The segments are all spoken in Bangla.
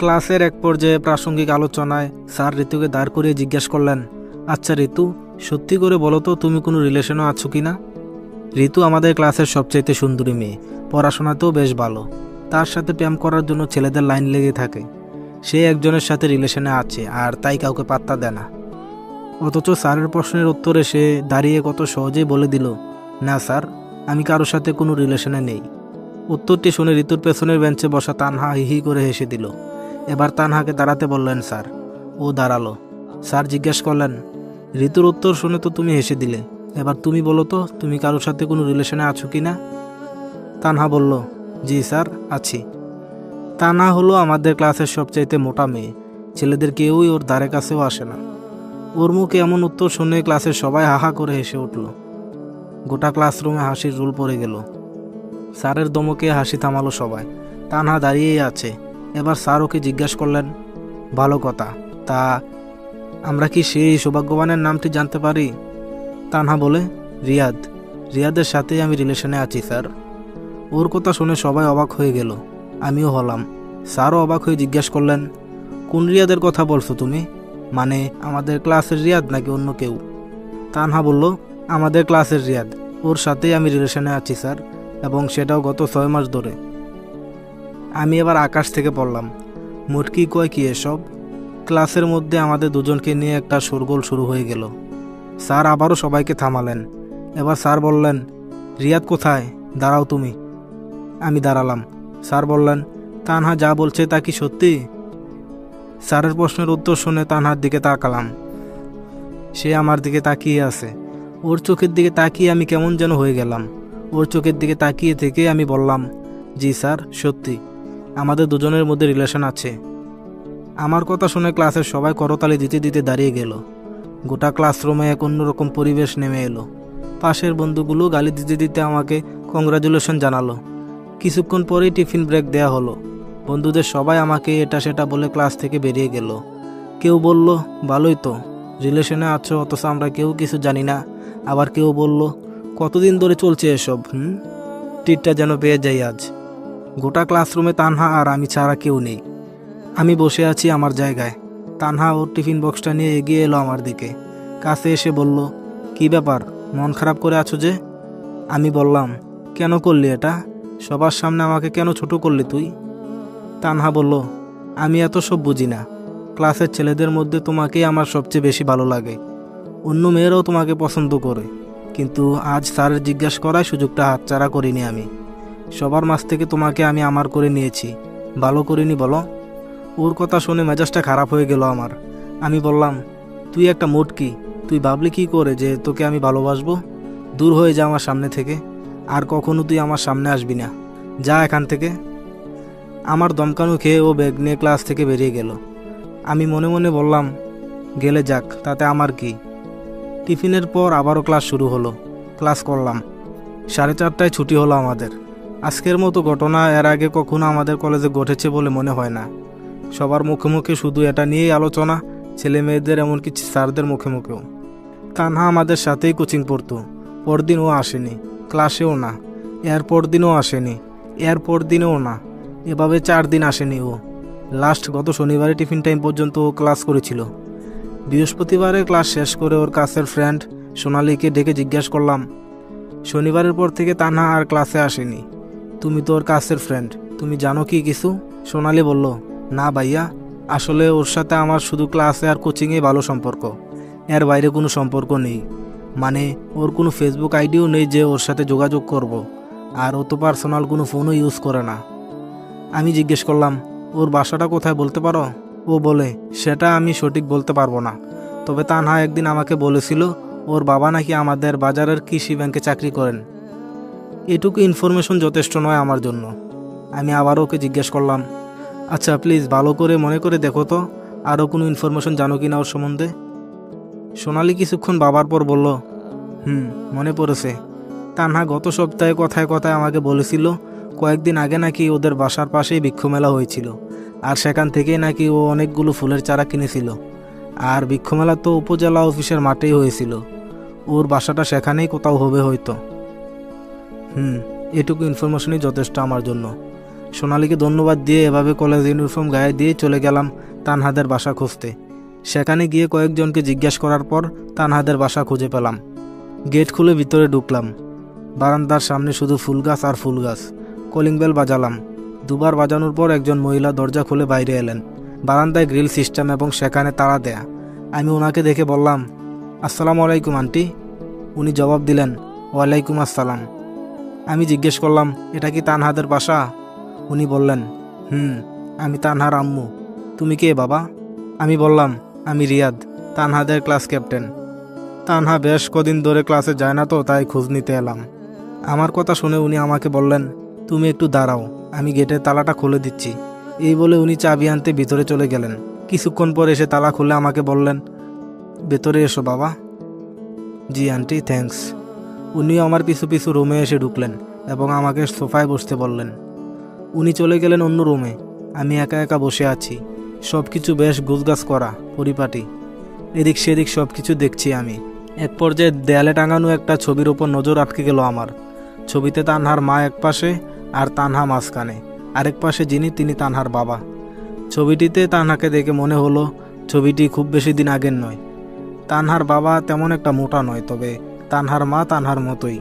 ক্লাসের এক পর্যায়ে প্রাসঙ্গিক আলোচনায় স্যার ঋতুকে দাঁড় করিয়ে জিজ্ঞেস করলেন আচ্ছা ঋতু, সত্যি করে বলো তো তুমি কোনো রিলেশনও আছো কি না? ঋতু আমাদের ক্লাসের সবচাইতে সুন্দরী মেয়ে, পড়াশোনাতেও বেশ ভালো। তার সাথে প্রেম করার জন্য ছেলেদের লাইন লেগে থাকে। সে একজনের সাথে রিলেশনে আছে আর তাই কাউকে পাত্তা দেয় না। অথচ স্যারের প্রশ্নের উত্তরে সে দাঁড়িয়ে কত সহজেই বলে দিল, না স্যার, আমি কারোর সাথে কোনো রিলেশনে নেই। উত্তরটি শুনে ঋতুর পেছনের বেঞ্চে বসা তানহা হিহি করে হেসে দিল। এবার তানহাকে দাঁড়াতে বললেন, স্যার। ও দাঁড়াল। স্যার জিজ্ঞেস করলেন, ঋতুর উত্তর শুনে তো তুমি হেসে দিলে। এবার তুমি বলো তো, তুমি কারোর সাথে কোনো রিলেশনে আছো কি না? তানহা বলল, জি স্যার, আছি। তানহা হলো আমাদের ক্লাসের সবচাইতে মোটা মেয়ে। ছেলেদের কেউই ওর ধারে কাছেও আসে না। ওর মুখে এমন উত্তর শুনে ক্লাসের সবাই হাহা করে হেসে উঠল। গোটা ক্লাসরুমে হাসির রুল পড়ে গেল। স্যারের দমকে হাসি থামালো সবাই। তানহা দাঁড়িয়েই আছে। এবার স্যার ওকে জিজ্ঞাসা করলেন, ভালো কথা, তা আমরা কি সেই সৌভাগ্যবানের নামটি জানতে পারি? তানহা বলে, রিয়াদ, রিয়াদের সাথেই আমি রিলেশনে আছি, স্যার। ওর কথা শুনে সবাই অবাক হয়ে গেল। আমিও হলাম। স্যারও অবাক হয়ে জিজ্ঞেস করলেন, কোন রিয়াদের কথা বলছো তুমি? মানে আমাদের ক্লাসের রিয়াদ নাকি অন্য কেউ? তানহা বলল, আমাদের ক্লাসের রিয়াদ। ওর সাথেই আমি রিলেশনে আছি, স্যার। এবং সেটাও গত ছয় মাস ধরে। আমি এবার আকাশ থেকে পড়লাম। মুটকি কয় কি এসব? ক্লাসের মধ্যে আমাদের দুজনকে নিয়ে একটা শোরগোল শুরু হয়ে গেল। স্যার আবারও সবাইকে থামালেন। এবার স্যার বললেন, রিয়াদ কোথায়? দাঁড়াও তুমি। আমি দাঁড়ালাম। স্যার বললেন, তানহা যা বলছে তা কি সত্যি? স্যারের প্রশ্নের উত্তর শুনে তানহার দিকে তাকালাম। সে আমার দিকে তাকিয়ে আছে। ওর চোখের দিকে তাকিয়ে আমি কেমন যেন হয়ে গেলাম। ওর চোখের দিকে তাকিয়ে থেকে আমি বললাম, জি স্যার, সত্যি। আমাদের দুজনের মধ্যে রিলেশন আছে। আমার কথা শুনে ক্লাসের সবাই করতালি দিতে দিতে দাঁড়িয়ে গেল। গোটা ক্লাসরুমে এক অন্যরকম পরিবেশ নেমে এলো। পাশের বন্ধুগুলো গালি দিতে দিতে আমাকে কংগ্রাচুলেশন জানালো। কিছুক্ষণ পরেই টিফিন ব্রেক দেয়া হলো। বন্ধুদের সবাই আমাকে এটা সেটা বলে ক্লাস থেকে বেরিয়ে গেল। কেউ বলল, ভালোই তো। রিলেশনে আছো, অথচ আমরা কেউ কিছু জানি না। আবার কেউ বলল কতদিন ধরে চলছে এসব, হুম? টিটটা যেন পেয়ে যাই আজ। গোটা ক্লাসরুমে তানহা আর আমি ছাড়া কেউ নেই। আমি বসে আছি আমার জায়গায়। তানহা ওর টিফিন বক্সটা নিয়ে এগিয়ে এলো আমার দিকে। কাছে এসে বলল, কি ব্যাপার? মন খারাপ করে আছো যে? আমি বললাম, কেন করলি এটা? সবার সামনে আমাকে কেন ছোট করলি তুই? তানহা বলল, আমি এত সব বুঝি না। ক্লাসের ছেলেদের মধ্যে তোমাকেই আমার সবচেয়ে বেশি ভালো লাগে। অন্য মেয়েরাও তোমাকে পছন্দ করে। কিন্তু আজ স্যারের জিজ্ঞেস করায় সুযোগটা হাতছাড়া করিনি আমি। সবার মাছ থেকে তোমাকে আমি আমার করে নিয়েছি। ভালো করিনি বলো। ওর কথা শুনে মেজাজটা খারাপ হয়ে গেল আমার। আমি বললাম, তুই একটা মোটকি, তুই ভাবলি কি করে যে তোকে আমি ভালোবাসবো? দূর হয়ে যা আমার সামনে থেকে। আর কখনো তুই আমার সামনে আসবি না। যা এখান থেকে। আমার দমকানো খেয়ে ও ব্যাগ নিয়ে ক্লাস থেকে বেরিয়ে গেল। আমি মনে মনে বললাম, গেলে যাক, তাতে আমার কি? টিফিনের পর আবারও ক্লাস শুরু হলো। ক্লাস করলাম। সাড়ে চারটায় ছুটি হলো আমাদের। আজকের মতো ঘটনা এর আগে কখনো আমাদের কলেজে ঘটেছে বলে মনে হয় না। সবার মুখে মুখে শুধু এটা নিয়েই আলোচনা, ছেলে মেয়েদের এমনকি স্যারদের মুখে মুখেও। তানহা আমাদের সাথেই কোচিং পড়তো। পরদিন ও আসেনি। ক্লাসেও না। এর পরদিনও আসেনি। এর পর দিনেও না। এভাবে চার দিন আসেনি ও। লাস্ট গত শনিবারে টিফিন টাইম পর্যন্ত ও ক্লাস করেছিল। বৃহস্পতিবারে ক্লাস শেষ করে ওর কাছের ফ্রেন্ড সোনালিকে ডেকে জিজ্ঞেস করলাম, শনিবারের পর থেকে তানহা আর ক্লাসে আসেনি। তুমি তো ওর কাছের ফ্রেন্ড তুমি জানো কি কিছু? সোনালি বলল, না ভাইয়া, আসলে ওর সাথে আমার শুধু ক্লাসে আর কোচিংয়ে ভালো সম্পর্ক, এর বাইরে কোনো সম্পর্ক নেই। মানে ওর কোনো ফেসবুক আইডিও নেই যে ওর সাথে যোগাযোগ করব। আর ও তো পার্সোনাল কোনো ফোনও ইউজ করে না। আমি জিজ্ঞেস করলাম, ওর বাসাটা কোথায় বলতে পারো? ও বলে, সেটা আমি সঠিক বলতে পারব না। তবে তানহা একদিন আমাকে বলেছিল, ওর বাবা নাকি আমাদের বাজারের কৃষি ব্যাংকে চাকরি করেন। এটুকু ইনফরমেশন যথেষ্ট নয় আমার জন্য। আমি আবার ওকে জিজ্ঞেস করলাম আচ্ছা প্লিজ ভালো করে মনে করে দেখো তো, আরও কোনো ইনফরমেশন জানো কি না ওর সম্বন্ধে? সোনালি কিছুক্ষণ বাবার পর বলল, হুম, মনে পড়েছে। তানহা গত সপ্তাহে কথায় কথায় আমাকে বলেছিল, কয়েকদিন আগে নাকি ওদের বাসার পাশেই বৃক্ষ মেলা হয়েছিল। আর সেখান থেকেই নাকি ও অনেকগুলো ফুলের চারা কিনেছিল। আর বৃক্ষমেলা তো উপজেলা অফিসের মাঠেই হয়েছিল। ওর বাসাটা সেখানেই কোথাও হবে হয়তো। হুম, এটুকু ইনফরমেশনই যথেষ্ট আমার জন্য। সোনালীকে ধন্যবাদ দিয়ে এভাবে কলেজ ইউনিফর্ম গায়ে দিয়ে চলে গেলাম তানহাদের বাসা খুঁজতে। সেখানে গিয়ে কয়েকজনকে জিজ্ঞেস করার পর তানহাদের বাসা খুঁজে পেলাম। গেট খুলে ভিতরে ঢুকলাম। বারান্দার সামনে শুধু ফুল গাছ আর ফুল গাছ কলিং বেল বাজালাম। দুবার বাজানোর পর একজন মহিলা দরজা খুলে বাইরে এলেন। বারান্দায় গ্রিল সিস্টেম এবং সেখানে তাড়া দেয়া। আমি ওনাকে দেখে বললাম, আসসালামু আলাইকুম, আন্টি। উনি জবাব দিলেন, ওয়ালাইকুম আসসালাম। আমি জিজ্ঞেস করলাম, এটা কি তানহাদের বাসা? উনি বললেন, হুম, আমি তানহার আম্মু। তুমি কে, বাবা? আমি বললাম, আমি রিয়াদ, তানহাদের ক্লাস ক্যাপ্টেন। তানহা বেশ কদিন ধরে ক্লাসে যায় না তো, তাই খোঁজ নিতে এলাম। আমার কথা শুনে উনি আমাকে বললেন, তুমি একটু দাঁড়াও। আমি গেটের তালাটা খুলে দিচ্ছি। এই বলে উনি চাবি আনতে ভিতরে চলে গেলেন। কিছুক্ষণ পর এসে তালা খুলে আমাকে বললেন, ভেতরে এসো বাবা। জি আন্টি, থ্যাঙ্কস। উনিও আমার পিছু পিছু রুমে এসে ঢুকলেন এবং আমাকে সোফায় বসতে বললেন। উনি চলে গেলেন অন্য রুমে। আমি একা একা বসে আছি। সব কিছু বেশ গুছগাছ করা, পরিপাটি। এদিক সেদিক সব কিছু দেখছি আমি। এক পর্যায়ে দেয়ালে টাঙানো একটা ছবির ওপর নজর আটকে গেল আমার। ছবিতে তানহার মা এক পাশে আর তানহা মাঝখানে। আরেক পাশে যিনি, তিনি তানহার বাবা। ছবিটিতে তানহাকে দেখে মনে হলো, ছবিটি খুব বেশি দিন আগের নয়। তানহার বাবা তেমন একটা মোটা নয়, তবে তানহার মা তানহার মতোই।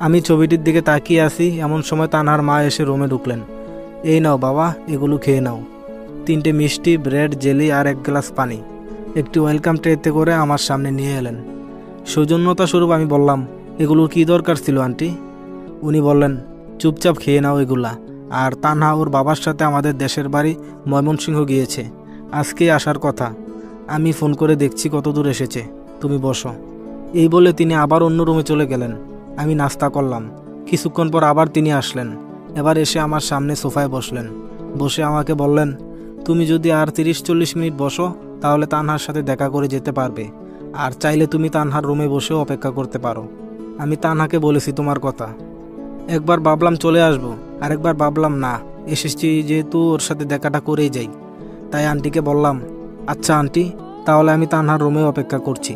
আমি ছবিটির দিকে তাকিয়ে আসি এমন সময় তানহার মা এসে রুমে ঢুকলেন। এই নাও বাবা, এগুলো খেয়ে নাও। তিনটে মিষ্টি, ব্রেড, জেলি আর এক গ্লাস পানি। একটি ওয়েলকাম ট্রেতে করে আমার সামনে নিয়ে এলেন। সৌজন্যতা স্বরূপ আমি বললাম, এগুলোর কি দরকার ছিল, আন্টি? উনি বললেন চুপচাপ খেয়ে নাও এগুলা। আর তানহা ওর বাবার সাথে আমাদের দেশের বাড়ি ময়মনসিংহ গিয়েছে। আজকেই আসার কথা। আমি ফোন করে দেখছি কত দূর এসেছে। তুমি বসো। এই বলে তিনি আবার অন্য রুমে চলে গেলেন। আমি নাস্তা করলাম। কিছুক্ষণ পর আবার তিনি আসলেন। এবার এসে আমার সামনে সোফায় বসলেন। বসে আমাকে বললেন, তুমি যদি আর তিরিশ চল্লিশ মিনিট বসো, তাহলে তানহার সাথে দেখা করে যেতে পারবে। আর চাইলে তুমি তানহার রুমে বসেও অপেক্ষা করতে পারো। আমি তানহাকে বলেছি তোমার কথা। একবার ভাবলাম চলে আসব, আরেকবার ভাবলাম না। এসেছি যেহেতু ওর সাথে দেখাটা করেই যাই। তাই আন্টিকে বললাম আচ্ছা আন্টি, তাহলে আমি তানহার রুমে অপেক্ষা করছি।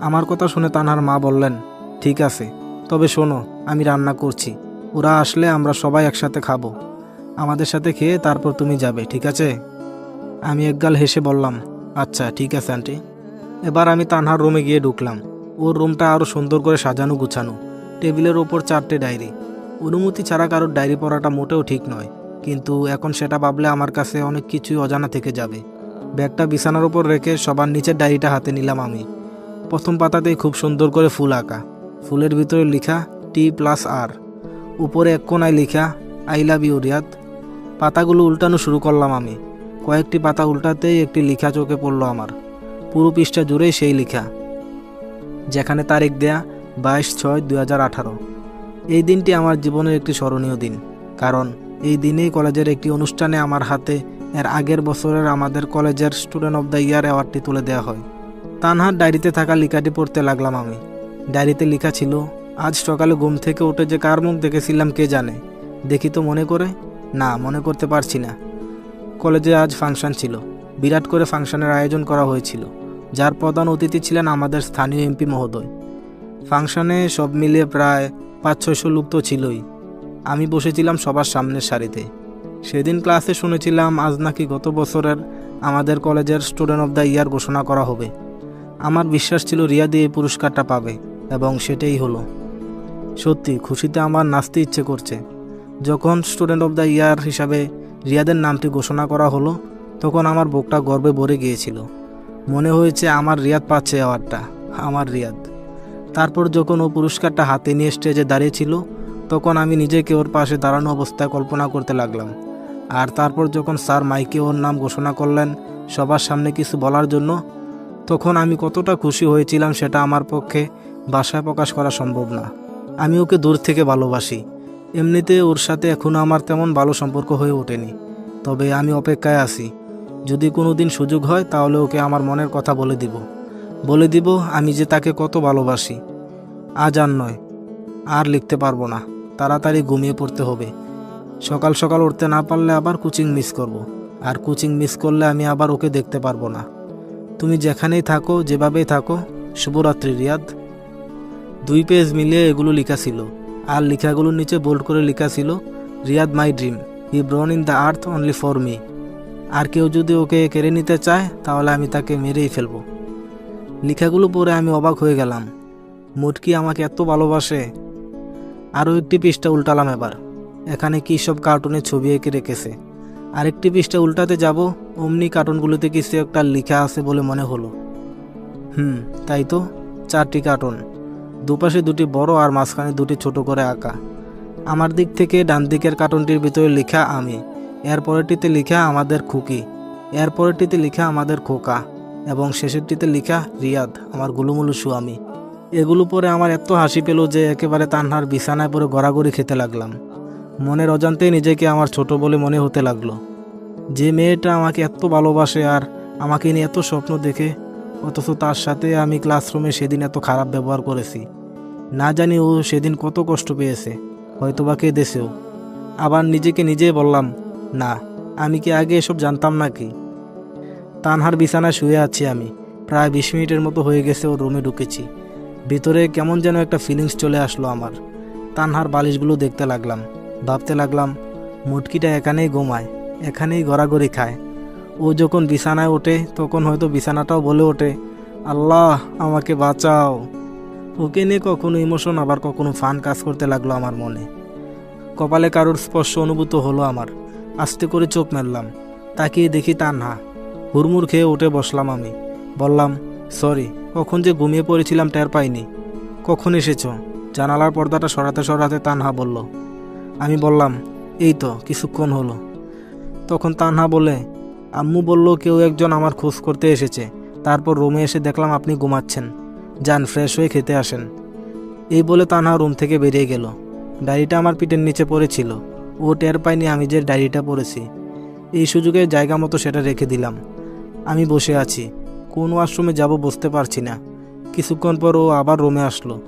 আমার কথা শুনে তানহার মা বললেন, ঠিক আছে, তবে শোনো, আমি রান্না করছি। ওরা আসলে আমরা সবাই একসাথে খাব। আমাদের সাথে খেয়ে তারপর তুমি যাবে, ঠিক আছে? আমি একগাল হেসে বললাম আচ্ছা ঠিক আছে আন্টি। এবার আমি তানহার রুমে গিয়ে ঢুকলাম। ওর রুমটা আরও সুন্দর করে সাজানো গুছানো। টেবিলের ওপর চারটে ডায়েরি। অনুমতি ছাড়া কারোর ডায়েরি পড়াটা মোটেও ঠিক নয়, কিন্তু এখন সেটা ভাবলে আমার কাছে অনেক কিছুই অজানা থেকে যাবে। ব্যাগটা বিছানার ওপর রেখে সবার নিচের ডায়েরিটা হাতে নিলাম আমি। প্রথম পাতাতেই খুব সুন্দর করে ফুল আঁকা। ফুলের ভিতরে লেখা টি প্লাস আর উপরে এক কোনায় লেখা আই লাভ ইউ রিয়াদ পাতাগুলো উল্টানো শুরু করলাম আমি। কয়েকটি পাতা উল্টাতেই একটি লেখা চোখে পড়ল আমার। পুরো পৃষ্ঠা জুড়েই সেই লেখা। যেখানে তারিখ দেয়া বাইশ ছয় আঠারো। এই দিনটি আমার জীবনের একটি স্মরণীয় দিন, কারণ এই দিনেই কলেজের একটি অনুষ্ঠানে আমার হাতে এর আগের বছরের আমাদের কলেজের স্টুডেন্ট অব দ্য ইয়ার অ্যাওয়ার্ডটি তুলে দেওয়া হয়। তানহার ডায়েরিতে থাকা লেখাটি পড়তে লাগলাম আমি। ডায়েরিতে লেখা ছিল, আজ সকালে ঘুম থেকে উঠে যে কার মুখ দেখেছিলাম কে জানে? দেখি তো মনে করে? না, মনে করতে পারছি না। কলেজে আজ ফাংশন ছিল। বিরাট করে ফাংশনের আয়োজন করা হয়েছিল। যার প্রধান অতিথি ছিলেন আমাদের স্থানীয় এমপি মহোদয়। ফাংশনে সব মিলিয়ে প্রায় পাঁচ ছয়শো লোক তো ছিলই। আমি বসেছিলাম সবার সামনের সারিতে। সেদিন ক্লাসে শুনেছিলাম আজ নাকি গত বছরের আমাদের কলেজের স্টুডেন্ট অব দ্য ইয়ার ঘোষণা করা হবে। আমার বিশ্বাস ছিল রিয়াদি এই পুরস্কারটা পাবে, এবং সেটাই হলো। সত্যি, খুশিতে আমার নাচতে ইচ্ছে করছে। যখন স্টুডেন্ট অব দ্য ইয়ার হিসাবে রিয়াদের নামটি ঘোষণা করা হলো, তখন আমার বুকটা গর্বে ভরে গিয়েছিল। মনে হয়েছে আমার রিয়াদ পাচ্ছে অ্যাওয়ার্ডটা, আমার রিয়াদ। তারপর যখন ও পুরস্কারটা হাতে নিয়ে স্টেজে দাঁড়িয়েছিল তখন আমি নিজেকে ওর পাশে দাঁড়ানো অবস্থায় কল্পনা করতে লাগলাম। আর তারপর যখন স্যার মাইকে ওর নাম ঘোষণা করলেন সবার সামনে কিছু বলার জন্য, তখন আমি কতটা খুশি হয়েছিলাম সেটা আমার পক্ষে ভাষায় প্রকাশ করা সম্ভব না। আমি ওকে দূর থেকে ভালোবাসি। এমনিতে ওর সাথে এখনও আমার তেমন ভালো সম্পর্ক হয়ে ওঠেনি। তবে আমি অপেক্ষায় আছি। যদি কোনো দিন সুযোগ হয়, তাহলে ওকে আমার মনের কথা বলে দিব। বলে দিব, আমি যে তাকে কত ভালোবাসি। আজ আর নয়, আর লিখতে পারব না। তাড়াতাড়ি ঘুমিয়ে পড়তে হবে। সকাল সকাল উঠতে না পারলে আবার কোচিং মিস করব। আর কোচিং মিস করলে আমি আবার ওকে দেখতে পারব না। তুমি যেখানেই থাকো, যেভাবেই থাকো, শুভরাত্রি, রিয়াদ। দুই পেজ মিলিয়ে এগুলো লেখা ছিল। আর লেখাগুলোর নিচে বোল্ড করে লেখা ছিল, Riyad, my dream. He born in the earth only for me. আর কেউ যদি ওকে কেড়ে নিতে চায়, তাহলে আমি তাকে মেরেই ফেলব। লেখাগুলো পড়ে আমি অবাক হয়ে গেলাম। মুটকি আমাকে এত ভালোবাসে। আরও একটি পৃষ্ঠা উল্টালাম এবার। এখানে কী সব কার্টুনের ছবি এঁকে রেখেছে? আরেকটি পৃষ্ঠা উল্টাতে যাব। অমনি কার্টুনগুলোতে কিছু একটা লেখা আছে বলে মনে হলো। হুম, তাই তো। চারটি কার্টুন। দুপাশে দুটি বড় আর মাঝখানে দুটি ছোট করে আঁকা। আমার দিক থেকে ডান দিকের কার্টুনটির ভিতরে লেখা আমি। এর পরেরটিতে লেখা আমাদের খুকি। এর পরেরটিতে লেখা আমাদের খোকা। এবং শেষেরটিতে লেখা, রিয়াদ, আমার গুলুমুলু সুয়ামি এগুলো পরে আমার এত হাসি পেল যে একেবারে তান্নার বিছানায় পরে গড়াগড়ি খেতে লাগলাম। মনের অজান্তেই নিজেকে আমার ছোট বলে মনে হতে লাগল। যে মেয়েটা আমাকে এত ভালোবাসে আর আমাকে নিয়ে এত স্বপ্ন দেখে, অথচ তার সাথে আমি ক্লাসরুমে সেদিন এত খারাপ ব্যবহার করেছি। না জানি ও সেদিন কত কষ্ট পেয়েছে হয়তো হয়তোবা কেঁদেছেও। আবার নিজেকে নিজেই বললাম, না, আমি কি আগে এসব জানতাম নাকি? তানহার বিছানায় শুয়ে আছি আমি। প্রায় বিশ মিনিটের মতো হয়ে গেছে ওর রুমে ঢুকেছি। ভিতরে কেমন যেন একটা ফিলিংস চলে আসলো আমার। তানহার বালিশগুলো দেখতে লাগলাম। ভাবতে লাগলাম, মুটকিটা এখানেই ঘুমায়, এখানেই গড়াগড়ি খায়। ও যখন বিছানায় ওঠে, তখন হয়তো বিছানাটাও বলে ওঠে, আল্লাহ, আমাকে বাঁচাও। ওকে নিয়ে কখনো ইমোশন আবার কখনো ফান কাজ করতে লাগল আমার মনে। কপালে কারোর স্পর্শ অনুভূত হলো আমার। আস্তে করে চোখ মেললাম। তাকিয়ে দেখি তানহা। হুড়মুড় খেয়ে উঠে বসলাম আমি। বললাম, সরি, কখন যে ঘুমিয়ে পড়েছিলাম টের পাইনি। কখন এসেছ? জানালার পর্দাটা সরাতে সরাতে তানহা বলল। আমি বললাম, এই তো, কিছুক্ষণ হলো। তখন তানহা বলে আম্মু বলল কেউ একজন আমার খোঁজ করতে এসেছে। তারপর রুমে এসে দেখলাম আপনি ঘুমাচ্ছেন। যান, ফ্রেশ হয়ে খেতে আসেন। এই বলে তানহা রুম থেকে বেরিয়ে গেল। ডায়েরিটা আমার পিঠের নিচে পড়েছিল। ও টের পায়নি আমি যে ডায়েরিটা পড়েছি। এই সুযোগে জায়গা মতো সেটা রেখে দিলাম। আমি বসে আছি। কোন ওয়াশরুমে যাব বুঝতে পারছি না। কিছুক্ষণ পর ও আবার রুমে আসলো।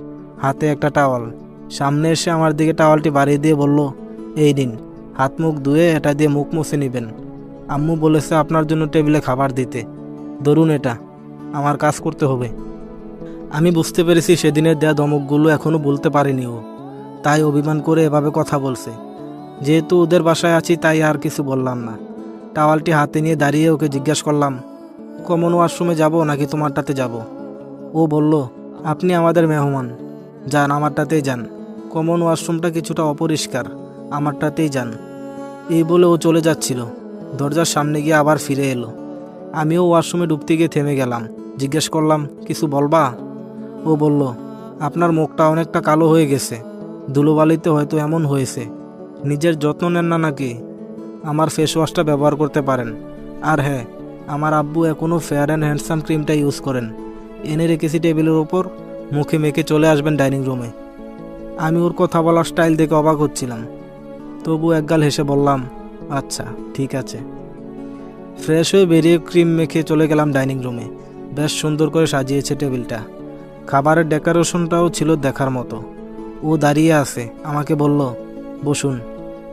হাতে একটা টাওয়াল। সামনে এসে আমার দিকে টাওয়ালটি বাড়িয়ে দিয়ে বলল, এই দিন হাত মুখ ধুয়ে এটা দিয়ে মুখ মুছে নেবেন। আম্মু বলেছে আপনার জন্য টেবিলে খাবার দিতে। ধরুন এটা। আমার কাজ করতে হবে। আমি বুঝতে পেরেছি সেদিনের দেয়া দমকগুলো এখনও বলতে পারেনি ও। তাই অভিমান করে এভাবে কথা বলছে। যেহেতু ওদের বাসায় আছি, তাই আর কিছু বললাম না। টাওয়ালটি হাতে নিয়ে দাঁড়িয়ে ওকে জিজ্ঞেস করলাম, কমন ওয়াশরুমে যাব নাকি তোমারটাতে যাব? ও বলল, আপনি আমাদের মেহমান। যান, আমারটাতেই যান। কমন ওয়াশরুমটা কিছুটা অপরিষ্কার, আমারটাতেই যান। এই বলে ও চলে যাচ্ছিল। দরজার সামনে গিয়ে আবার ফিরে এলো। আমিও ওয়াশরুমে ডুবতে গিয়ে থেমে গেলাম। জিজ্ঞেস করলাম, কিছু বলবা? ও বলল, আপনার মুখটা অনেকটা কালো হয়ে গেছে। ধুলোবালিতে হয়তো এমন হয়েছে। নিজের যত্ন নেন না নাকি? আমার ফেস ওয়াশটা ব্যবহার করতে পারেন। আর হ্যাঁ আমার আব্বু এখনও ফেয়ার অ্যান্ড হ্যান্ডসাম ক্রিমটা ইউজ করেন। এনে রেখেছি টেবিলের ওপর মুখে মেখে চলে আসবেন ডাইনিং রুমে আমি ওর কথা বলার স্টাইল দেখে অবাক হচ্ছিলাম। তবু একগাল হেসে বললাম আচ্ছা ঠিক আছে। ফ্রেশ হয়ে বেরিয়ে ক্রিম মেখে চলে গেলাম ডাইনিং রুমে বেশ সুন্দর করে সাজিয়েছে টেবিলটা খাবারের ডেকোরেশনটাও ছিল দেখার মতো। ও দাঁড়িয়ে আছে, আমাকে বলল, বসুন।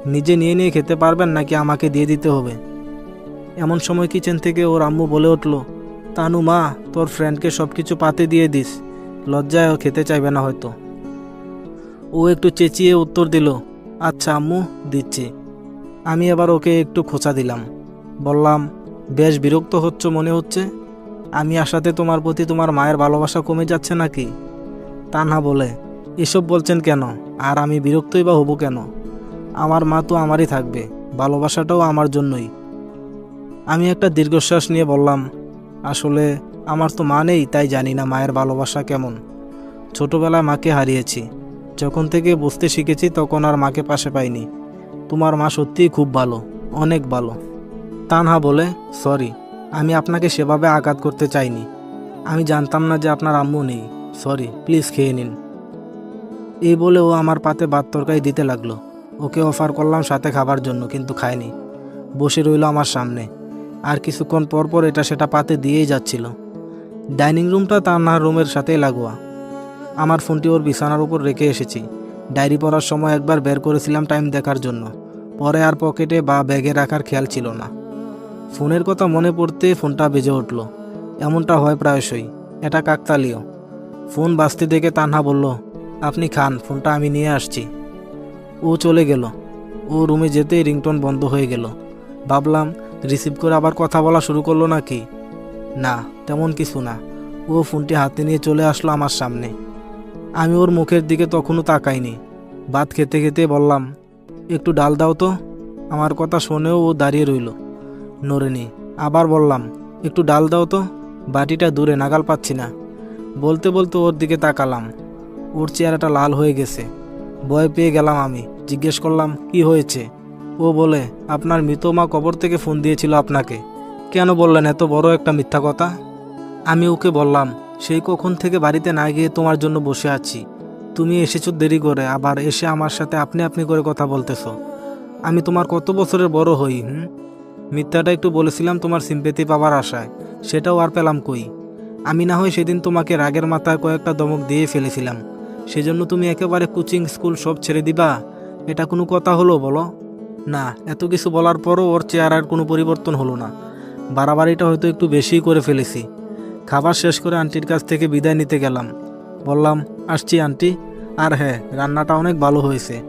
নিজে নিয়ে নিয়ে খেতে পারবেন নাকি আমাকে দিয়ে দিতে হবে? এমন সময় কিচেন থেকে ওর আম্মু বলে উঠল, তানু মা, তোর ফ্রেন্ডকে সব কিছু পাতে দিয়ে দিস। লজ্জায় ও খেতে চাইবে না হয়তো। ও একটু চেঁচিয়ে উত্তর দিল আচ্ছা আম্মু, দিচ্ছি। আমি এবার ওকে একটু খোঁচা দিলাম। বললাম, বেশ বিরক্ত হচ্ছ মনে হচ্ছে? আমি আসাতে তোমার প্রতি তোমার মায়ের ভালোবাসা কমে যাচ্ছে নাকি? তা না বলে, এসব বলছেন কেন? আর আমি বিরক্তই বা হব কেন? আমার মা তো আমারই থাকবে, ভালোবাসাটাও আমার জন্যই। আমি একটা দীর্ঘশ্বাস নিয়ে বললাম, আসলে আমার তো মা নেই, তাই জানি না মায়ের ভালোবাসা কেমন। ছোটবেলায় মাকে হারিয়েছি, যখন থেকে বুঝতে শিখেছি তখন আর মাকে পাশে পাইনি। তোমার মা সত্যিই খুব ভালো, অনেক ভালো। তানহা বলে, সরি, আমি আপনাকে সেভাবে আঘাত করতে চাইনি। আমি জানতাম না যে আপনার আম্মু নেই। সরি, প্লিজ খেয়ে নিন। এই বলে ও আমার পাতে ভাত তরকারি দিতে লাগল। ওকে অফার করলাম সাথে খাবার জন্য, কিন্তু খায়নি। বসে রইল আমার সামনে। আর কিছুক্ষণ পর পর এটা সেটা পাতে দিয়েই যাচ্ছিল। ডাইনিং রুমটা তার রুমের সাথেই লাগোয়া। আমার ফোনটি ওর বিছানার উপর রেখে এসেছি। ডায়েরি পড়ার সময় একবার বের করেছিলাম টাইম দেখার জন্য। পরে আর পকেটে বা ব্যাগে রাখার খেয়াল ছিল না। ফোনের কথা মনে পড়তে ফোনটা বেজে উঠল। এমনটা হয় প্রায়শই। এটা কাকতালীয়। ফোন বাঁচতে দেখে তানহা বলল, আপনি খান, ফোনটা আমি নিয়ে আসছি। ও চলে গেল। ও রুমে যেতেই রিংটোন বন্ধ হয়ে গেল। ভাবলাম, রিসিভ করে আবার কথা বলা শুরু করল নাকি? না, তেমন কিছু না। ও ফোনটি হাতে নিয়ে চলে আসলো আমার সামনে। আমি ওর মুখের দিকে তখনও তাকাইনি। ভাত খেতে খেতে বললাম, একটু ডাল দাও তো। আমার কথা শুনেও ও দাঁড়িয়ে রইল। নড়েনি আবার বললাম, একটু ডাল দাও তো, বাটিটা দূরে নাগাল পাচ্ছি না। বলতে বলতে ওর দিকে তাকালাম। ওর চেহারাটা লাল হয়ে গেছে। ভয় পেয়ে গেলাম আমি। জিজ্ঞেস করলাম, কি হয়েছে? ও বলে, আপনার মৃত মা কবর থেকে ফোন দিয়েছিল আপনাকে। কেন বললেন এত বড় একটা মিথ্যা কথা? আমি ওকে বললাম, সেই কখন থেকে বাড়িতে না গিয়ে তোমার জন্য বসে আছি। তুমি এসেছ দেরি করে, আবার এসে আমার সাথে আপনি আপনি করে কথা বলতেছ। আমি তোমার কত বছরের বড় হই, হুম? মিথ্যাটা একটু বলেছিলাম তোমার সিম্পেতি পাওয়ার আশায়। সেটাও আর পেলাম কই? আমি না হয় সেদিন তোমাকে রাগের মাথায় কয়েকটা দমক দিয়ে ফেলেছিলাম। সেজন্য তুমি একেবারে কোচিং স্কুল সব ছেড়ে দিবা। এটা কোনো কথা হলো বলো? না, এত কিছু বলার পরও ওর চেহারার কোনো পরিবর্তন হলো না। বাড়াবাড়িটা হয়তো একটু বেশিই করে ফেলেছি। খাবার শেষ করে আন্টির কাছ থেকে বিদায় নিতে গেলাম। বললাম, আসছি আন্টি। আর হ্যাঁ রান্নাটা অনেক ভালো হয়েছে।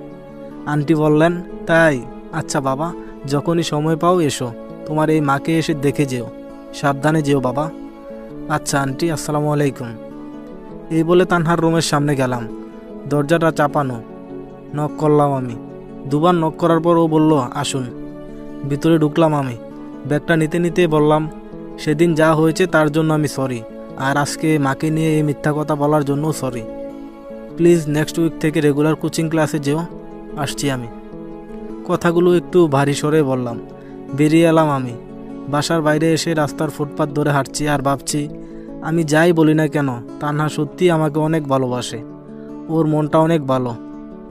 আন্টি বললেন, তাই আচ্ছা বাবা, যখনই সময় পাও এসো। তোমার এই মাকে এসে দেখে যেও। সাবধানে যেও বাবা। আচ্ছা আন্টি, আসসালামু আলাইকুম। এই বলে তানহার রুমের সামনে গেলাম। দরজাটা চাপানো। নক করলাম আমি। দুবার নক করার পর ও বলল, আসুন। ভিতরে ঢুকলাম আমি। ব্যাগটা নিতে নিতে বললাম, সেদিন যা হয়েছে তার জন্য আমি সরি আর আজকে মাকে নিয়ে এই মিথ্যা কথা বলার জন্যও সরি প্লিজ নেক্সট উইক থেকে রেগুলার কোচিং ক্লাসে যেও। আসছি আমি। কথাগুলো একটু ভারী স্বরে বললাম। বেরিয়ে এলাম আমি। বাসার বাইরে এসে রাস্তার ফুটপাত ধরে হাঁটছি আর ভাবছি আমি যাই বলি না কেন, তানহা সত্যি আমাকে অনেক ভালোবাসে। ওর মনটা অনেক ভালো।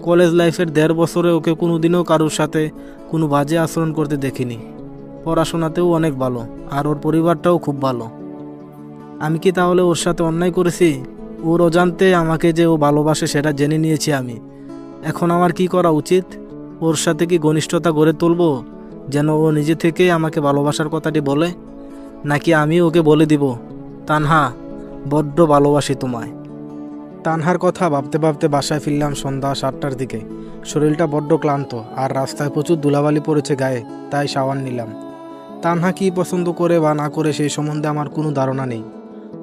কলেজ লাইফের দেড় বছরে ওকে কোনোদিনও কারোর সাথে কোনো বাজে আচরণ করতে দেখিনি। পড়াশোনাতেও অনেক ভালো, আর ওর পরিবারটাও খুব ভালো। আমি কি তাহলে ওর সাথে অন্যায় করেছি? ওর অজান্তে আমাকে যে ও ভালোবাসে সেটা জেনে নিয়েছি আমি। এখন আমার কি করা উচিত? ওর সাথে কি ঘনিষ্ঠতা গড়ে তুলবো? যেন ও নিজে থেকে আমাকে ভালোবাসার কথাটি বলে? নাকি আমি ওকে বলে দিব? তানহা, বড্ড ভালোবাসি তোমায়। তানহার কথা ভাবতে ভাবতে বাসায় ফিরলাম সন্ধ্যা সাতটার দিকে। শরীরটা বড্ড ক্লান্ত আর রাস্তায় প্রচুর ধুলাবালি পড়েছে গায়ে, তাই সাওয়ার নিলাম। তানহা কি পছন্দ করে বা না করে সেই সম্বন্ধে আমার কোনো ধারণা নেই।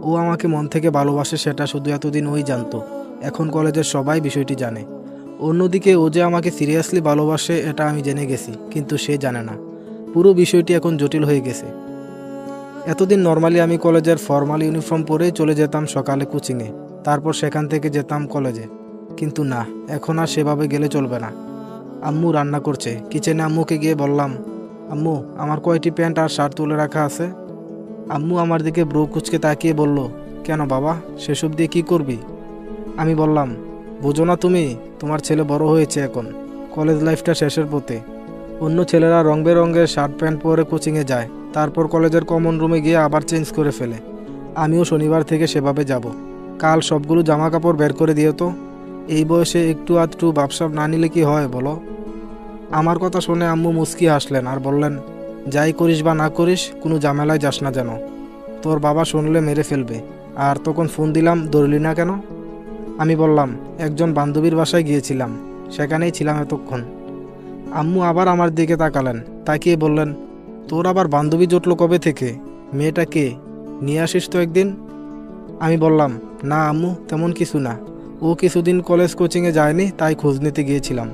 ও আমাকে মন থেকে ভালোবাসে সেটা শুধু এতদিন ওই জানতো। এখন কলেজের সবাই বিষয়টি জানে। অন্যদিকে ও যে আমাকে সিরিয়াসলি ভালোবাসে, এটা আমি জেনে গেছি, কিন্তু সে জানে না। পুরো বিষয়টি এখন জটিল হয়ে গেছে। এতদিন নর্মালি আমি কলেজের ফর্মাল ইউনিফর্ম পরেই চলে যেতাম সকালে কোচিংয়ে। তারপর সেখান থেকে যেতাম কলেজে। কিন্তু না, এখন আর সেভাবে গেলে চলবে না। আম্মু রান্না করছে। কিচেনে আম্মুকে গিয়ে বললাম, আম্মু, আমার কয়টি প্যান্ট আর শার্ট তুলে রাখা আছে? আম্মু আমার দিকে ব্রু কুচকে তাকিয়ে বলল, কেন বাবা, সেসব দিয়ে কি করবি? আমি বললাম, বোঝো না তুমি, তোমার ছেলে বড় হয়েছে এখন। কলেজ লাইফটা শেষের পথে। অন্য ছেলেরা রং বেরঙের শার্ট প্যান্ট পরে কোচিংয়ে যায়। তারপর কলেজের কমন রুমে গিয়ে আবার চেঞ্জ করে ফেলে। আমিও শনিবার থেকে সেভাবে যাব। কাল সবগুলো জামা কাপড় বের করে দিও তো। এই বয়সে একটু আধটু বাপসাপ না নিলে কি হয় বলো? আমার কথা শুনে আম্মু মুস্কি হাসলেন আর বললেন, যাই করিস বা না করিস, কোনো ঝামেলায় যাস না যেন। তোর বাবা শুনলে মেরে ফেলবে, আর তখন ফোন দিলাম, ধরলি না কেন? আমি বললাম, একজন বান্ধবীর বাসায় গিয়েছিলাম, সেখানেই ছিলাম এতক্ষণ। আম্মু আবার আমার দিকে তাকালেন, তাকিয়ে বললেন তোর আবার বান্ধবী জুটলো কবে থেকে? মেয়েটাকে নিয়ে আসিস তো একদিন? আমি বললাম, না আম্মু, তেমন কিছু না। ও কিছুদিন কলেজ কোচিংয়ে যায়নি, তাই খোঁজ নিতে গিয়েছিলাম।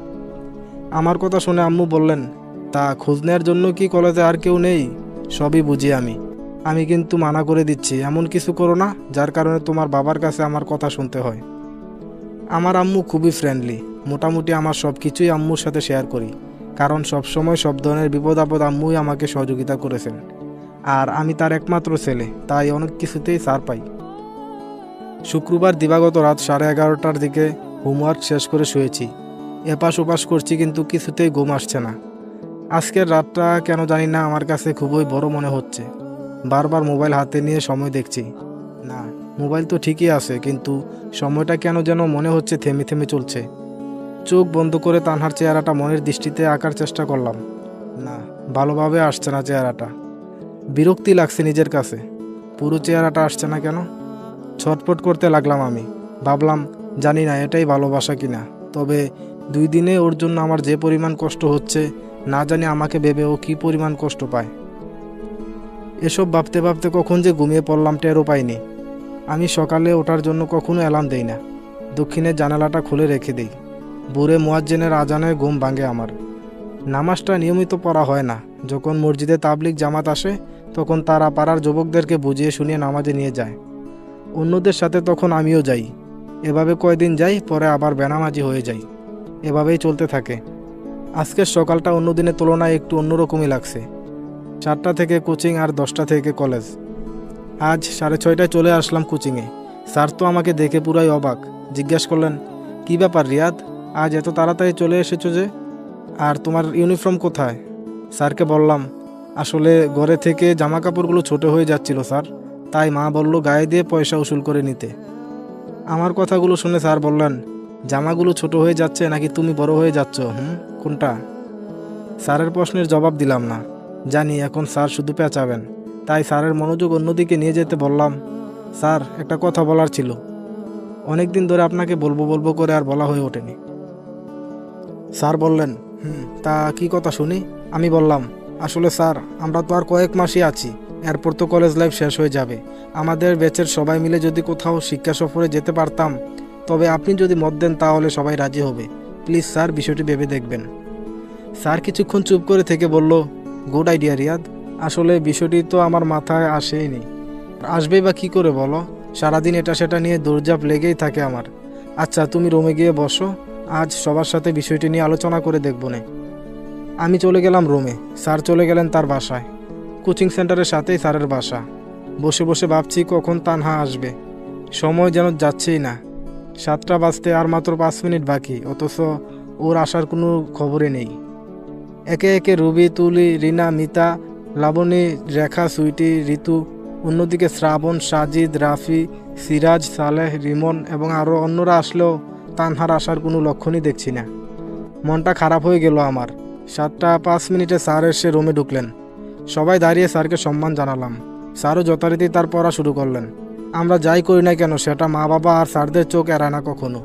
আমার কথা শুনে আম্মু বললেন, তা খোঁজ নেওয়ার জন্য কি কলেজে আর কেউ নেই? সবই বুঝি আমি। আমি কিন্তু মানা করে দিচ্ছি, এমন কিছু করো না, যার কারণে তোমার বাবার কাছে আমার কথা শুনতে হয়। আমার আম্মু খুবই ফ্রেন্ডলি মোটামুটি আমার সব কিছুই আম্মুর সাথে শেয়ার করি। কারণ সবসময় সব ধরনের বিপদ আপদ আম্মুই আমাকে সহযোগিতা করেছেন। আর আমি তার একমাত্র ছেলে, তাই অনেক কিছুতেই সার পাই। শুক্রবার দিবাগত রাত সাড়ে এগারোটার দিকে হোমওয়ার্ক শেষ করে শুয়েছি। এপাশ ওপাশ করছি কিন্তু কিছুতেই ঘুম আসছে না। আজকের রাতটা কেন জানি না আমার কাছে খুবই বড় মনে হচ্ছে। বারবার মোবাইল হাতে নিয়ে সময় দেখছি। না, মোবাইল তো ঠিকই আছে, কিন্তু সময়টা কেন যেন মনে হচ্ছে থেমে থেমে চলছে। চোখ বন্ধ করে তানহার চেহারাটা মনের দৃষ্টিতে আঁকার চেষ্টা করলাম। না, ভালোভাবে আসছে না চেহারাটা। বিরক্তি লাগছে নিজের কাছে। পুরো চেহারাটা আসছে না কেন? ছটফট করতে লাগলাম আমি। ভাবলাম, জানি না এটাই ভালোবাসা কিনা। তবে দুই দিনে ওর জন্য আমার যে পরিমাণ কষ্ট হচ্ছে, না জানি আমাকে ভেবে ও কী পরিমাণ কষ্ট পায়। এসব ভাবতে ভাবতে কখন যে ঘুমিয়ে পড়লাম টেরও পাইনি। আমি সকালে ওঠার জন্য কখনো অ্যালার্ম দেই না। দক্ষিণের জানালাটা খুলে রেখে দেই। বুড়ে মোয়াজ্জেনের আজানে ঘুম ভাঙে আমার। নামাজটা নিয়মিত পড়া হয় না। যখন মসজিদে তাবলিক জামাত আসে, তখন তারা পাড়ার যুবকদেরকে বুঝিয়ে শুনিয়ে নামাজে নিয়ে যায়। অন্যদের সাথে তখন আমিও যাই। এভাবে কয়দিন যাই, পরে আবার বেনামাজি হয়ে যাই। এভাবেই চলতে থাকে। আজকের সকালটা অন্য দিনের তুলনায় একটু অন্যরকমই লাগছে। চারটা থেকে কোচিং আর দশটা থেকে কলেজ। আজ সাড়ে ছয়টায় চলে আসলাম কোচিংয়ে। স্যার তো আমাকে দেখে পুরাই অবাক। জিজ্ঞাসা করলেন, কী ব্যাপার রিয়াদ? আজ এত তাড়াতাড়ি চলে এসেছ যে, আর তোমার ইউনিফর্ম কোথায়? স্যারকে বললাম, আসলে ঘরে থেকে জামা কাপড়গুলো ছোট হয়ে যাচ্ছিল, স্যার। তাই মা বলল গায়ে দিয়ে পয়সা উসুল করে নিতে। আমার কথাগুলো শুনে স্যার বললেন, জামাগুলো ছোট হয়ে যাচ্ছে নাকি তুমি বড় হয়ে যাচ্ছ, হুম? কোনটা? স্যারের প্রশ্নের জবাব দিলাম না। জানি, এখন স্যার শুধু পেঁচাবেন। তাই স্যারের মনোযোগ অন্যদিকে নিয়ে যেতে বললাম, স্যার, একটা কথা বলার ছিল। অনেক দিন ধরে আপনাকে বলব বলব করে আর বলা হয়ে ওঠেনি। স্যার বললেন, হুম, তা কি কথা শুনি? আমি বললাম, আসলে স্যার, আমরা তো আর কয়েক মাসই আছি। এরপর তো কলেজ লাইফ শেষ হয়ে যাবে। আমাদের ব্যাচের সবাই মিলে যদি কোথাও শিক্ষা সফরে যেতে পারতাম, তবে আপনি যদি মত দেন তাহলে সবাই রাজি হবে। প্লিজ স্যার, বিষয়টি ভেবে দেখবেন। স্যার কিছুক্ষণ চুপ করে থেকে বলল, গুড আইডিয়া, রিয়াদ। আসলে বিষয়টি তো আমার মাথায় আসেইনি। আসবেই বা কি করে বলো? সারাদিন এটা সেটা নিয়ে দৌড়ঝাঁপ লেগেই থাকে আমার। আচ্ছা তুমি রুমে গিয়ে বসো। আজ সবার সাথে বিষয়টি নিয়ে আলোচনা করে দেখব না। আমি চলে গেলাম রুমে। স্যার চলে গেলেন তার বাসায়। কোচিং সেন্টারের সাথেই স্যারের বাসা। বসে বসে ভাবছি কখন তানহা আসবে। সময় যেন যাচ্ছেই না। সাতটা বাজতে আর মাত্র পাঁচ মিনিট বাকি, অথচ ওর আসার কোনো খবরই নেই। একে একে রুবি, তুলি, রিনা, মিতা, লাবণী, রেখা, সুইটি, ঋতু, অন্যদিকে শ্রাবণ, সাজিদ, রাফি, সিরাজ, সালেহ, রিমন এবং আরও অন্যরা আসলেও তানহার আসার কোনো লক্ষণই দেখছি না। মনটা খারাপ হয়ে গেল আমার। সাতটা পাঁচ মিনিটে স্যার এসে রুমে ঢুকলেন। সবাই দাঁড়িয়ে স্যারকে সম্মান জানালাম। স্যারও যথারীতি তার পড়া শুরু করলেন। আমরা যাই করি না কেন, সেটা মা বাবা আর স্যারদের চোখ এড়ায় না কখনো।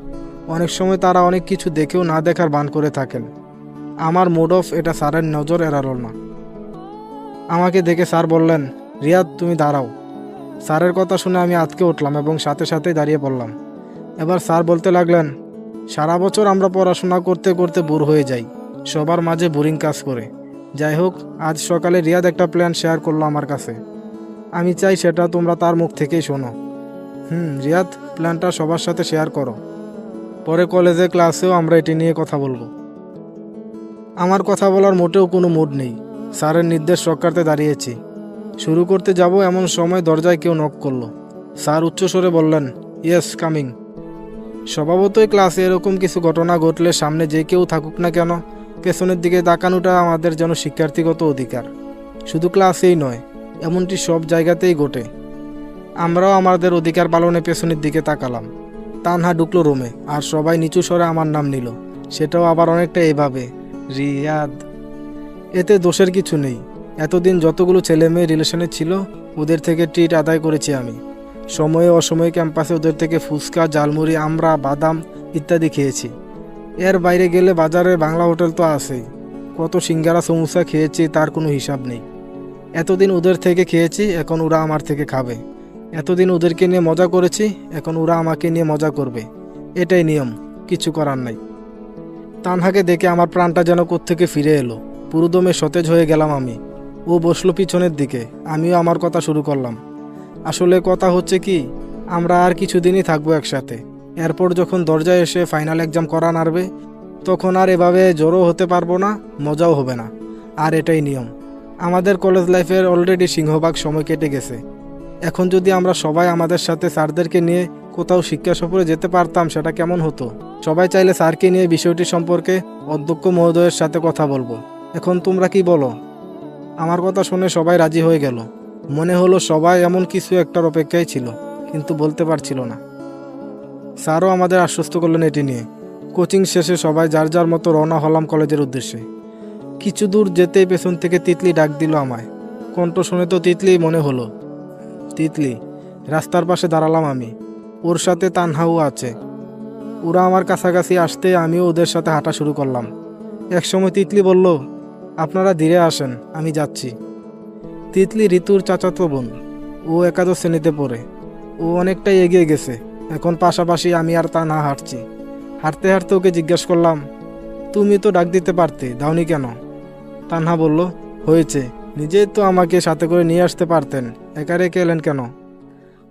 অনেক সময় তারা অনেক কিছু দেখেও না দেখার বান করে থাকেন। আমার মুড অফ, এটা স্যারের নজর এড়ালো না। আমাকে দেখে স্যার বললেন, রিয়াদ, তুমি দাঁড়াও। স্যারের কথা শুনে আমি আতকে উঠলাম এবং সাথে সাথেই দাঁড়িয়ে পড়লাম। এবার স্যার বলতে লাগলেন, সারা বছর আমরা পড়াশোনা করতে করতে বোর হয়ে যাই, সবার মাঝে বোরিং কাজ করে। যাই হোক, আজ সকালে রিয়াদ একটা প্ল্যান শেয়ার করল আমার কাছে। আমি চাই সেটা তোমরা তার মুখ থেকেই শোনো। হুম, রিয়াদ, প্ল্যানটা সবার সাথে শেয়ার করো। পরে কলেজে, ক্লাসেও আমরা এটি নিয়ে কথা বলব। আমার কথা বলার মোটেও কোনো মুড নেই। স্যারের নির্দেশ রক্ষার্থে দাঁড়িয়েছি। শুরু করতে যাব এমন সময় দরজায় কেউ নক করল। স্যার উচ্চস্বরে বললেন ইয়েস কামিং স্বভাবতই ক্লাসে এরকম কিছু ঘটনা ঘটলে সামনে যে কেউ থাকুক না কেন, পেছনের দিকে তাকানোটা আমাদের যেন শিক্ষার্থীগত অধিকার। শুধু ক্লাসেই নয়, এমনটি সব জায়গাতেই ঘটে। আমরাও আমাদের অধিকার পালনে পেছনের দিকে তাকালাম। তানহা ঢুকলো রুমে, আর সবাই নিচু স্বরে আমার নাম নিল। সেটাও আবার অনেকটা এভাবে। রিয়াদ। এতে দোষের কিছু নেই। এতদিন যতগুলো ছেলে মেয়ে রিলেশনে ছিল, ওদের থেকে ট্রিট আদায় করেছি আমি। সময়ে অসময়ে ক্যাম্পাসে ওদের থেকে ফুচকা জালমুড়ি আমরা বাদাম ইত্যাদি খেয়েছি। এর বাইরে গেলে বাজারে বাংলা হোটেল তো আছেই। কত সিঙ্গারা সমুসা খেয়েছি, তার কোনো হিসাব নেই। এতদিন ওদের থেকে খেয়েছি, এখন ওরা আমার থেকে খাবে। এতদিন ওদেরকে নিয়ে মজা করেছি, এখন ওরা আমাকে নিয়ে মজা করবে। এটাই নিয়ম, কিছু করার নাই। তানহাকে দেখে আমার প্রাণটা যেন কোত্থেকে ফিরে এলো। পুরোদমে সতেজ হয়ে গেলাম আমি। ও বসল পিছনের দিকে, আমিও আমার কথা শুরু করলাম। আসলে কথা হচ্ছে কি, আমরা আর কিছুদিনই থাকব একসাথে। এরপর যখন দরজায় এসে ফাইনাল এক্সাম করা নাড়বে, তখন আর এভাবে জড়ো হতে পারব না, মজাও হবে না। আর এটাই নিয়ম। আমাদের কলেজ লাইফের অলরেডি সিংহভাগ সময় কেটে গেছে। এখন যদি আমরা সবাই আমাদের সাথে স্যারদেরকে নিয়ে কোথাও শিক্ষা সফরে যেতে পারতাম, সেটা কেমন হতো? সবাই চাইলে স্যারকে নিয়ে বিষয়টি সম্পর্কে অধ্যক্ষ মহোদয়ের সাথে কথা বলব। এখন তোমরা কি বলো? আমার কথা শুনে সবাই রাজি হয়ে গেল। মনে হলো সবাই এমন কিছু একটার অপেক্ষায় ছিল, কিন্তু বলতে পারছিল না। স্যারও আমাদের আশ্বস্ত করলেন এটি নিয়ে। কোচিং শেষে সবাই যার যার মতো রওনা হলাম কলেজের উদ্দেশ্যে। কিছু দূর যেতেই পেছন থেকে তিতলি ডাক দিল আমায়। কণ্ঠ শুনে তো তিতলি মনে হলো, তিতলি, রাস্তার পাশে দাঁড়ালাম আমি। ওর সাথে তানহাও আছে। ওরা আমার কাছাকাছি আসতে আমিও ওদের সাথে হাঁটা শুরু করলাম। একসময় তিতলি বলল, আপনারা ধীরে আসেন, আমি যাচ্ছি। তিতলি ঋতুর চাচাতো বোন। ও একাদশ শ্রেণীতে পড়ে। ও অনেকটাই এগিয়ে গেছে। এখন পাশাপাশি আমি আর তা না হাঁটছি। হাঁটতে হাঁটতে ওকে জিজ্ঞেস করলাম, তুমি তো ডাক দিতে পারতে, দাওনি কেন? তানহা বলল, হয়েছে। নিজেই তো আমাকে সাথে করে নিয়ে আসতে পারতেন। একা রেখে এলেন কেন?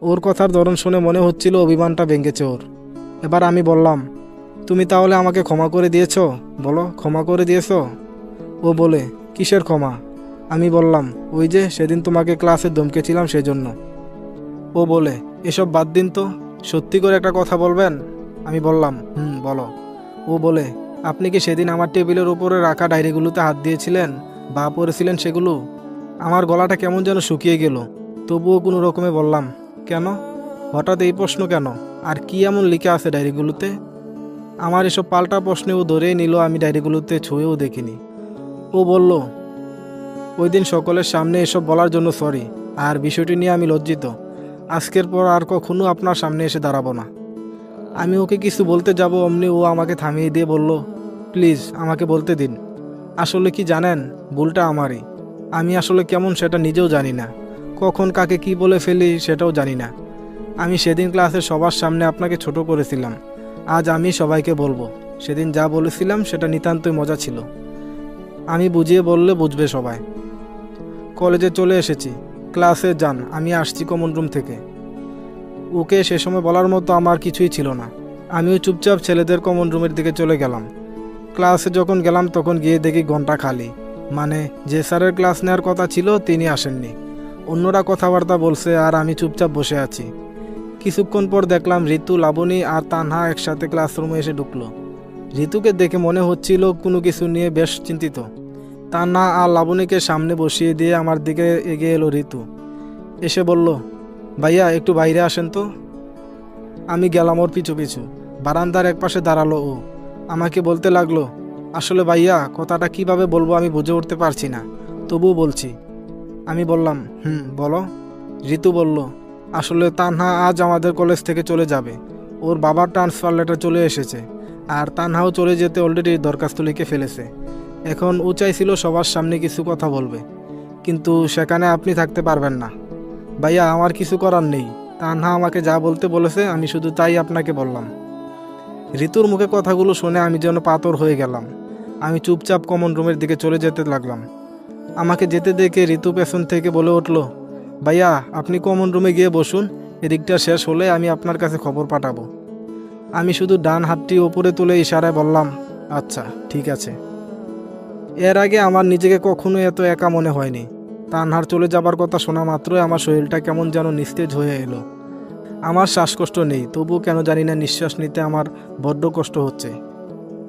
ওর কথার ধরন শুনে মনে হচ্ছিল অভিমানটা ভেঙেছে ওর। এবার আমি বললাম, তুমি তাহলে আমাকে ক্ষমা করে দিয়েছ? বলো, ক্ষমা করে দিয়েছ? ও বলে, কিসের ক্ষমা? আমি বললাম, ওই যে সেদিন তোমাকে ক্লাসে দমকেছিলাম সেজন্য। ও বলে, এসব বাদ দিন তো, সত্যি করে একটা কথা বলবেন? আমি বললাম, হুম, বলো। ও বলে, আপনি কি সেদিন আমার টেবিলের উপরে রাখা ডায়েরিগুলোতে হাত দিয়েছিলেন, বা পড়েছিলেন সেগুলো? আমার গলাটা কেমন যেন শুকিয়ে গেল। তবুও কোনো রকমে বললাম, কেন? হঠাৎ এই প্রশ্ন কেন? আর কি এমন লিখে আছে ডায়েরিগুলোতে? আমার এসব পাল্টা প্রশ্নে ও ধরেই নিল আমি ডায়েরিগুলোতে ছুঁয়েও দেখিনি। ও বলল ওই দিন সকলের সামনে এসব বলার জন্য সরি আর বিষয়টি নিয়ে আমি লজ্জিত। আজকের পর আর কখনো আপনার সামনে এসে দাঁড়াবো না। আমি ওকে কিছু বলতে যাব, অমনি ও আমাকে থামিয়ে দিয়ে বলল, প্লিজ, আমাকে বলতে দিন। আসলে কি জানেন, ভুলটা আমারই। আমি আসলে কেমন সেটা নিজেও জানি না। কখন কাকে কি বলে ফেলি সেটাও জানি না। আমি সেদিন ক্লাসে সবার সামনে আপনাকে ছোট করেছিলাম। আজ আমি সবাইকে বলব, সেদিন যা বলেছিলাম সেটা নিতান্তই মজা ছিল। আমি বুঝিয়ে বললে বুঝবে সবাই। কলেজে চলে এসেছি। ক্লাসে যান, আমি আসছি কমন রুম থেকে। ওকে সে সময় বলার মতো আমার কিছুই ছিল না। আমিও চুপচাপ ছেলেদের কমন রুমের দিকে চলে গেলাম। ক্লাসে যখন গেলাম, তখন গিয়ে দেখি ঘণ্টা খালি। মানে যে স্যারের ক্লাস নেওয়ার কথা ছিল, তিনি আসেননি। অন্যরা কথাবার্তা বলছে, আর আমি চুপচাপ বসে আছি। কিছুক্ষণ পর দেখলাম ঋতু, লাবণী আর তানহা একসাথে ক্লাসরুমে এসে ঢুকলো। ঋতুকে দেখে মনে হচ্ছিল কোনো কিছু নিয়ে বেশ চিন্তিত। তান্না আর লাবণীকে সামনে বসিয়ে দিয়ে আমার দিকে এগিয়ে এলো ঋতু। এসে বলল, ভাইয়া, একটু বাইরে আসেন তো। আমি গেলাম ওর পিছু পিছু। বারান্দার একপাশে দাঁড়াল ও। আমাকে বলতে লাগল, আসলে ভাইয়া, কথাটা কীভাবে বলব আমি বুঝে উঠতে পারছি না। তবুও বলছি। আমি বললাম, হুম, বলো। ঋতু বলল, আসলে তানহা আজ আমাদের কলেজ থেকে চলে যাবে। ওর বাবার ট্রান্সফার লেটার চলে এসেছে। আর তানহাও চলে যেতে অলরেডি দরখাস্ত লিখে ফেলেছে। এখন ও চাইছিল সবার সামনে কিছু কথা বলবে, কিন্তু সেখানে আপনি থাকতে পারবেন না। ভাইয়া, আমার কিছু করার নেই। তানহা আমাকে যা বলতে বলেছে, আমি শুধু তাই আপনাকে বললাম। ঋতুর মুখে কথাগুলো শুনে আমি যেন পাথর হয়ে গেলাম। আমি চুপচাপ কমন রুমের দিকে চলে যেতে লাগলাম। আমাকে যেতে দেখে ঋতু পেছন থেকে বলে উঠল, ভাইয়া, আপনি কমন রুমে গিয়ে বসুন, এদিকটা শেষ হলে আমি আপনার কাছে খবর পাঠাবো। আমি শুধু ডান হাতটি ওপরে তুলে ইশারায় বললাম আচ্ছা ঠিক আছে। এর আগে আমার নিজেকে কখনো এত একা মনে হয়নি। তানহার চলে যাবার কথা শোনা মাত্রই আমার শরীরটা কেমন যেন নিস্তেজ হয়ে এলো। আমার শ্বাসকষ্ট নেই, তবুও কেন জানি না নিঃশ্বাস নিতে আমার বড্ড কষ্ট হচ্ছে।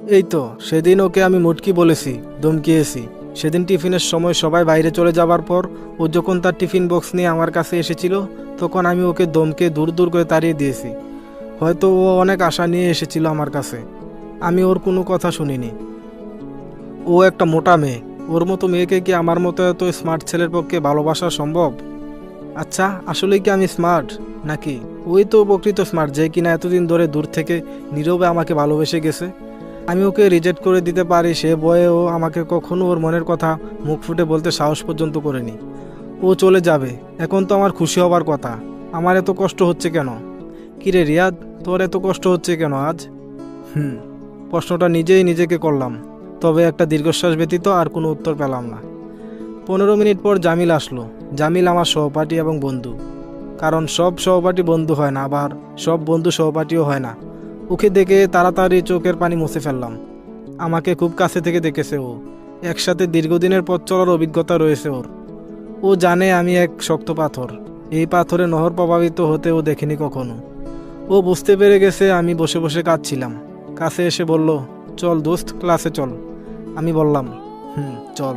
এই তো, সেদিন ওকে আমি মুটকি বলেছি দমকিয়েছি সেদিন টিফিনের সময় সবাই বাইরে চলে যাবার পর ও যখন তার টিফিন বক্স নিয়ে আমার কাছে এসেছিল, তখন আমি ওকে দমকে দূর দূর করে তাড়িয়ে দিয়েছি। হয়তো ও অনেক আশা নিয়ে এসেছিল আমার কাছে। আমি ওর কোনো কথা শুনিনি। ও একটা মোটা মেয়ে। ওর মতো মেয়েকে কি আমার মতো এত স্মার্ট ছেলের পক্ষে ভালোবাসা সম্ভব? আচ্ছা আসলে কি আমি স্মার্ট নাকি? ওই তো প্রকৃত স্মার্ট যে কিনা এতদিন ধরে দূর থেকে নীরবে আমাকে ভালোবেসে গেছে। আমি ওকে রিজেক্ট করে দিতে পারি সে বয়ে ও আমাকে কখনো ওর মনের কথা মুখ ফুটে বলতে সাহস পর্যন্ত করেনি। ও চলে যাবে। এখন তো আমার খুশি হবার কথা। আমার এত কষ্ট হচ্ছে কেন? কিরে রিয়াদ, তোর এত কষ্ট হচ্ছে কেন আজ? হুম, প্রশ্নটা নিজেই নিজেকে করলাম। তবে একটা দীর্ঘশ্বাস ব্যতীত আর কোনো উত্তর পেলাম না। পনেরো মিনিট পর জামিল আসলো। জামিল আমার সহপাঠী এবং বন্ধু। কারণ সব সহপাঠী বন্ধু হয় না, আবার সব বন্ধু সহপাঠীও হয় না। ওকে দেখে তাড়াতাড়ি চোখের পানি মুছে ফেললাম। আমাকে খুব কাছে থেকে দেখেছে ও। একসাথে দীর্ঘদিনের পথ চলার অভিজ্ঞতা রয়েছে ওর। ও জানে আমি এক শক্ত পাথর। এই পাথরে নহর প্রভাবিত হতে ও দেখেনি কখনো। ও বুঝতে পেরে গেছে আমি বসে বসে কাঁদছিলাম। কাছে এসে বলল, চল দোস্ত, ক্লাসে চল। আমি বললাম হুম চল।